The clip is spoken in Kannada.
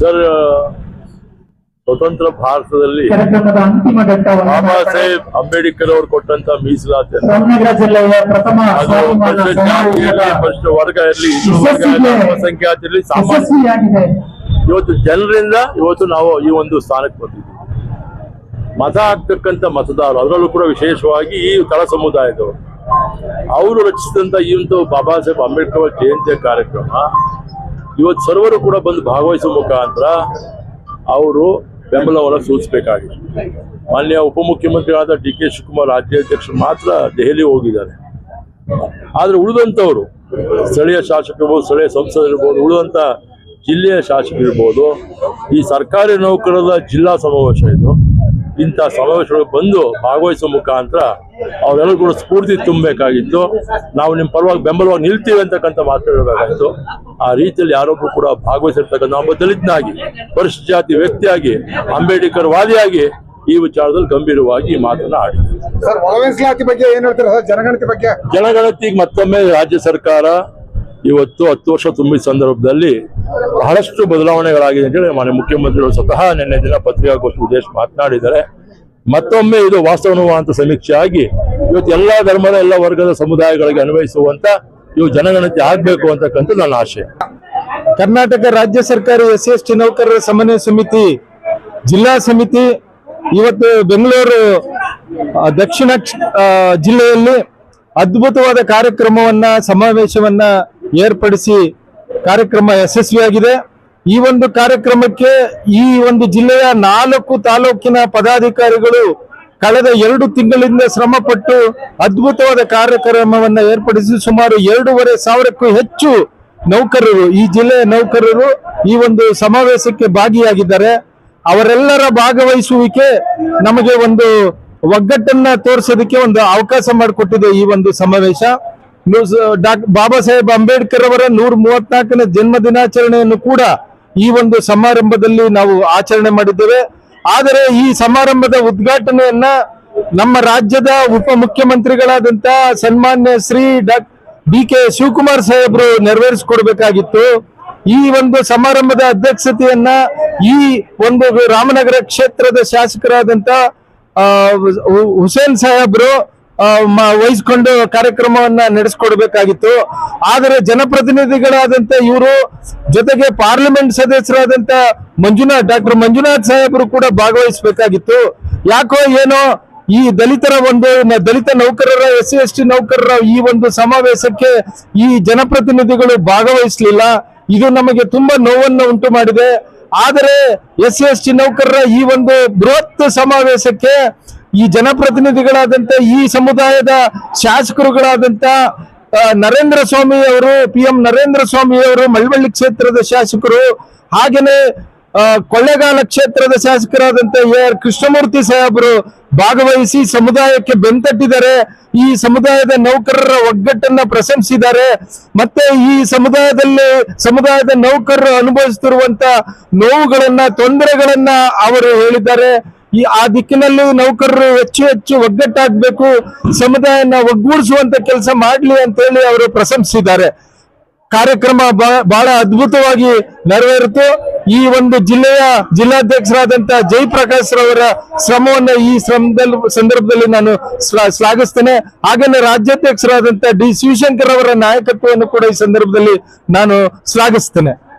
ಸರ್ ಸ್ವತಂತ್ರ ಭಾರತದಲ್ಲಿ ಬಾಬಾ ಸಾಹೇಬ್ ಅಂಬೇಡ್ಕರ್ ಅವರು ಕೊಟ್ಟಂತ ಮೀಸಲಾತಿ. ಫಸ್ಟ್ ವರ್ಗ ಇರಲಿ ಅಲ್ಪಸಂಖ್ಯಾತ ಇರಲಿ ಸಾಮಾನ್ಯ ಇವತ್ತು ಜನರಿಂದ ಇವತ್ತು ನಾವು ಈ ಒಂದು ಸ್ಥಾನಕ್ಕೆ ಬಂದಿದ್ದೀವಿ. ಮತ ಆಗ್ತಕ್ಕಂಥ ಮತದಾರರು ಅದರಲ್ಲೂ ಕೂಡ ವಿಶೇಷವಾಗಿ ಈ ತಳ ಸಮುದಾಯದವರು. ಅವರು ರಚಿಸಿದಂತ ಈ ಒಂದು ಬಾಬಾ ಸಾಹೇಬ್ ಅಂಬೇಡ್ಕರ್ ಅವರ ಜಯಂತಿಯ ಕಾರ್ಯಕ್ರಮ ಇವತ್ತು ಸರ್ವರು ಕೂಡ ಬಂದು ಭಾಗವಹಿಸುವ ಮುಖಾಂತರ ಅವರು ಬೆಂಬಲವನ್ನು ಸೂಚಿಸಬೇಕಾಗಿದೆ. ಮಾನ್ಯ ಉಪಮುಖ್ಯಮಂತ್ರಿಗಳಾದ ಡಿ ಕೆ ಶಿವಕುಮಾರ್ ರಾಜ್ಯಾಧ್ಯಕ್ಷರು ಮಾತ್ರ ದೆಹಲಿ ಹೋಗಿದ್ದಾರೆ. ಆದ್ರೆ ಉಳಿದಂಥವರು, ಸ್ಥಳೀಯ ಶಾಸಕರಿರ್ಬೋದು ಸ್ಥಳೀಯ ಸಂಸದರಿರ್ಬೋದು ಉಳಿದಂಥ ಜಿಲ್ಲೆಯ ಶಾಸಕರಿರ್ಬೋದು ಈ ಸರ್ಕಾರಿ ನೌಕರರ ಜಿಲ್ಲಾ ಸಮಾವೇಶ ಇದು. ಇಂಥ ಸಮಾವೇಶಗಳು ಬಂದು ಭಾಗವಹಿಸುವ ಮುಖಾಂತರ ಅವರೆಲ್ಲರೂ ಕೂಡ ಸ್ಫೂರ್ತಿ ತುಂಬಬೇಕಾಗಿತ್ತು. ನಾವು ನಿಮ್ಮ ಪರವಾಗಿ ಬೆಂಬಲವಾಗಿ ನಿಲ್ತೀವಿ ಅಂತಕ್ಕಂಥ ಮಾತು ಹೇಳಬೇಕಾಗಿತ್ತು. ಆ ರೀತಿಯಲ್ಲಿ ಯಾರೊಬ್ಬರು ಕೂಡ ಭಾಗವಹಿಸಿರ್ತಕ್ಕಂಥ ಒಬ್ಬ ದಲಿತನಾಗಿ ಪರಿಶಿಷ್ಟ ಜಾತಿ ವ್ಯಕ್ತಿಯಾಗಿ ಅಂಬೇಡ್ಕರ್ ವಾದಿಯಾಗಿ ಈ ವಿಚಾರದಲ್ಲಿ ಗಂಭೀರವಾಗಿ ಮಾತನ್ನ ಮೀಸಲಾತಿ ಬಗ್ಗೆ ಏನ್ ಹೇಳ್ತಾರೆ ಜನಗಣತಿ ಬಗ್ಗೆ? ಜನಗಣತಿಗೆ ಮತ್ತೊಮ್ಮೆ ರಾಜ್ಯ ಸರ್ಕಾರ ಇವತ್ತು ಹತ್ತು ವರ್ಷ ತುಂಬಿದ ಸಂದರ್ಭದಲ್ಲಿ ಬಹಳಷ್ಟು ಬದಲಾವಣೆಗಳಾಗಿದೆ ಅಂತೇಳಿ ಮಾನ್ಯ ಮುಖ್ಯಮಂತ್ರಿಗಳು ಸ್ವತಃ ನಿನ್ನೆ ದಿನ ಪತ್ರಿಕಾಗೋಷ್ಠಿ ಉದ್ದೇಶ ಮಾತನಾಡಿದ್ದಾರೆ. ಮತ್ತೊಮ್ಮೆ ಇದು ವಾಸ್ತವಾನುವಂತ ಸಮೀಕ್ಷೆ ಆಗಿ ಇವತ್ತು ಎಲ್ಲಾ ಧರ್ಮದ ಎಲ್ಲ ವರ್ಗದ ಸಮುದಾಯಗಳಿಗೆ ಅನ್ವಯಿಸುವಂತ ಇವು ಜನಗಣತಿ ಆಗ್ಬೇಕು ಅಂತಕ್ಕಂಥ ನನ್ನ ಆಶಯ ಕರ್ನಾಟಕ ರಾಜ್ಯ ಸರ್ಕಾರ ಎಸ್ ಎಸ್ ಟಿ ನೌಕರರ ಸಮನ್ವಯ ಸಮಿತಿ, ಜಿಲ್ಲಾ ಸಮಿತಿ ಇವತ್ತು ಬೆಂಗಳೂರು ದಕ್ಷಿಣ ಜಿಲ್ಲೆಯಲ್ಲಿ ಅದ್ಭುತವಾದ ಕಾರ್ಯಕ್ರಮವನ್ನ, ಸಮಾವೇಶವನ್ನ ಏರ್ಪಡಿಸಿ ಕಾರ್ಯಕ್ರಮ ಯಶಸ್ವಿಯಾಗಿದೆ. ಈ ಒಂದು ಕಾರ್ಯಕ್ರಮಕ್ಕೆ ಈ ಒಂದು ಜಿಲ್ಲೆಯ ನಾಲ್ಕು ತಾಲೂಕಿನ ಪದಾಧಿಕಾರಿಗಳು ಕಳೆದ ಎರಡು ತಿಂಗಳಿಂದ ಶ್ರಮ ಪಟ್ಟು ಅದ್ಭುತವಾದ ಕಾರ್ಯಕ್ರಮವನ್ನ ಏರ್ಪಡಿಸಿ ಸುಮಾರು ಎರಡೂವರೆ ಸಾವಿರಕ್ಕೂ ಹೆಚ್ಚು ನೌಕರರು, ಈ ಜಿಲ್ಲೆಯ ನೌಕರರು ಈ ಒಂದು ಸಮಾವೇಶಕ್ಕೆ ಭಾಗಿಯಾಗಿದ್ದಾರೆ. ಅವರೆಲ್ಲರ ಭಾಗವಹಿಸುವಿಕೆ ನಮಗೆ ಒಂದು ಒಗ್ಗಟ್ಟನ್ನ ತೋರಿಸೋದಕ್ಕೆ ಒಂದು ಅವಕಾಶ ಮಾಡಿಕೊಟ್ಟಿದೆ ಈ ಒಂದು ಸಮಾವೇಶ. ಬಾಬಾ ಸಾಹೇಬ್ ಅಂಬೇಡ್ಕರ್ ಅವರ ನೂರ ಮೂವತ್ನಾಲ್ಕನೇ ಜನ್ಮ ದಿನಾಚರಣೆಯನ್ನು ಕೂಡ ಈ ಒಂದು ಸಮಾರಂಭದಲ್ಲಿ ನಾವು ಆಚರಣೆ ಮಾಡಿದ್ದೇವೆ. ಆದರೆ ಈ ಸಮಾರಂಭದ ಉದ್ಘಾಟನೆಯನ್ನ ನಮ್ಮ ರಾಜ್ಯದ ಉಪಮುಖ್ಯಮಂತ್ರಿಗಳಾದಂತ ಸನ್ಮಾನ್ಯ ಶ್ರೀ ಡಾ ಡಿ ಕೆ ಶಿವಕುಮಾರ್ ಸಾಹೇಬ್ರು ನೆರವೇರಿಸಿಕೊಡ್ಬೇಕಾಗಿತ್ತು. ಈ ಒಂದು ಸಮಾರಂಭದ ಅಧ್ಯಕ್ಷತೆಯನ್ನ ಈ ಒಂದು ರಾಮನಗರ ಕ್ಷೇತ್ರದ ಶಾಸಕರಾದಂತ ಹುಸೇನ್ ಸಾಹೇಬ್ರು ವಹಿಸ್ಕೊಂಡು ಕಾರ್ಯಕ್ರಮವನ್ನ ನಡೆಸ್ಕೊಡ್ಬೇಕಾಗಿತ್ತು. ಆದರೆ ಜನಪ್ರತಿನಿಧಿಗಳಾದಂತ ಇವರು, ಜೊತೆಗೆ ಪಾರ್ಲಿಮೆಂಟ್ ಸದಸ್ಯರಾದಂತ ಮಂಜುನಾಥ್ ಡಾಕ್ಟರ್ ಮಂಜುನಾಥ್ ಸಾಹೇಬರು ಕೂಡ ಭಾಗವಹಿಸಬೇಕಾಗಿತ್ತು. ಯಾಕೋ ಏನೋ ಈ ದಲಿತರ ಒಂದು ದಲಿತ ನೌಕರರ, ಎಸ್ ಸಿ ನೌಕರರ ಈ ಒಂದು ಸಮಾವೇಶಕ್ಕೆ ಈ ಜನಪ್ರತಿನಿಧಿಗಳು ಭಾಗವಹಿಸಲಿಲ್ಲ. ಇದು ನಮಗೆ ತುಂಬಾ ನೋವನ್ನು ಉಂಟು ಮಾಡಿದೆ. ಆದರೆ ಎಸ್ ಸಿ ಎಸ್ ಟಿ ನೌಕರರ ಈ ಒಂದು ಬೃಹತ್ ಸಮಾವೇಶಕ್ಕೆ ಈ ಜನಪ್ರತಿನಿಧಿಗಳಾದಂತ ಈ ಸಮುದಾಯದ ಶಾಸಕರುಗಳಾದಂತ ನರೇಂದ್ರ ಸ್ವಾಮಿ ಅವರು ಪಿ ಎಂ ನರೇಂದ್ರ ಸ್ವಾಮಿ ಅವರು, ಮಳವಳ್ಳಿ ಕ್ಷೇತ್ರದ ಶಾಸಕರು ಹಾಗೇನೆ ಕೊಳ್ಳೆಗಾಲ ಕ್ಷೇತ್ರದ ಶಾಸಕರಾದಂತ ಎ ಆರ್ ಕೃಷ್ಣಮೂರ್ತಿ ಸಾಹೇಬರು ಭಾಗವಹಿಸಿ ಸಮುದಾಯಕ್ಕೆ ಬೆಂತಟ್ಟಿದ್ದಾರೆ. ಈ ಸಮುದಾಯದ ನೌಕರರ ಒಗ್ಗಟ್ಟನ್ನ ಪ್ರಶಂಸಿದ್ದಾರೆ. ಮತ್ತೆ ಈ ಸಮುದಾಯದಲ್ಲಿ, ಸಮುದಾಯದ ನೌಕರರು ಅನುಭವಿಸುತ್ತಿರುವಂತ ನೋವುಗಳನ್ನ, ತೊಂದರೆಗಳನ್ನ ಅವರು ಹೇಳಿದ್ದಾರೆ. ಈ ಆ ದಿಕ್ಕಿನಲ್ಲಿ ನೌಕರರು ಹೆಚ್ಚು ಹೆಚ್ಚು ಒಗ್ಗಟ್ಟಾಗಬೇಕು ಸಮುದಾಯನ ಒಗ್ಗೂಡಿಸುವಂತ ಕೆಲಸ ಮಾಡಲಿ ಅಂತ ಹೇಳಿ ಅವರು ಪ್ರಶಂಸಿದ್ದಾರೆ ಕಾರ್ಯಕ್ರಮ ಬಹಳ ಅದ್ಭುತವಾಗಿ ನೆರವೇರಿತು. ಈ ಒಂದು ಜಿಲ್ಲೆಯ ಜಿಲ್ಲಾಧ್ಯಕ್ಷರಾದಂತಹ ಜಯಪ್ರಕಾಶ್ ರವರ ಶ್ರಮವನ್ನ ಈ ಶ್ರಮದಲ್ಲಿ ಸಂದರ್ಭದಲ್ಲಿ ನಾನು ಶ್ಲಾ- ಶ್ಲಾಘಿಸ್ತೇನೆ. ಹಾಗೇನೆ ರಾಜ್ಯಾಧ್ಯಕ್ಷರಾದಂತಹ ಡಿ. ಶಿವಶಂಕರ್ ಅವರ ನಾಯಕತ್ವವನ್ನು ಕೂಡ ಈ ಸಂದರ್ಭದಲ್ಲಿ ನಾನು ಶ್ಲಾಘಿಸ್ತೇನೆ.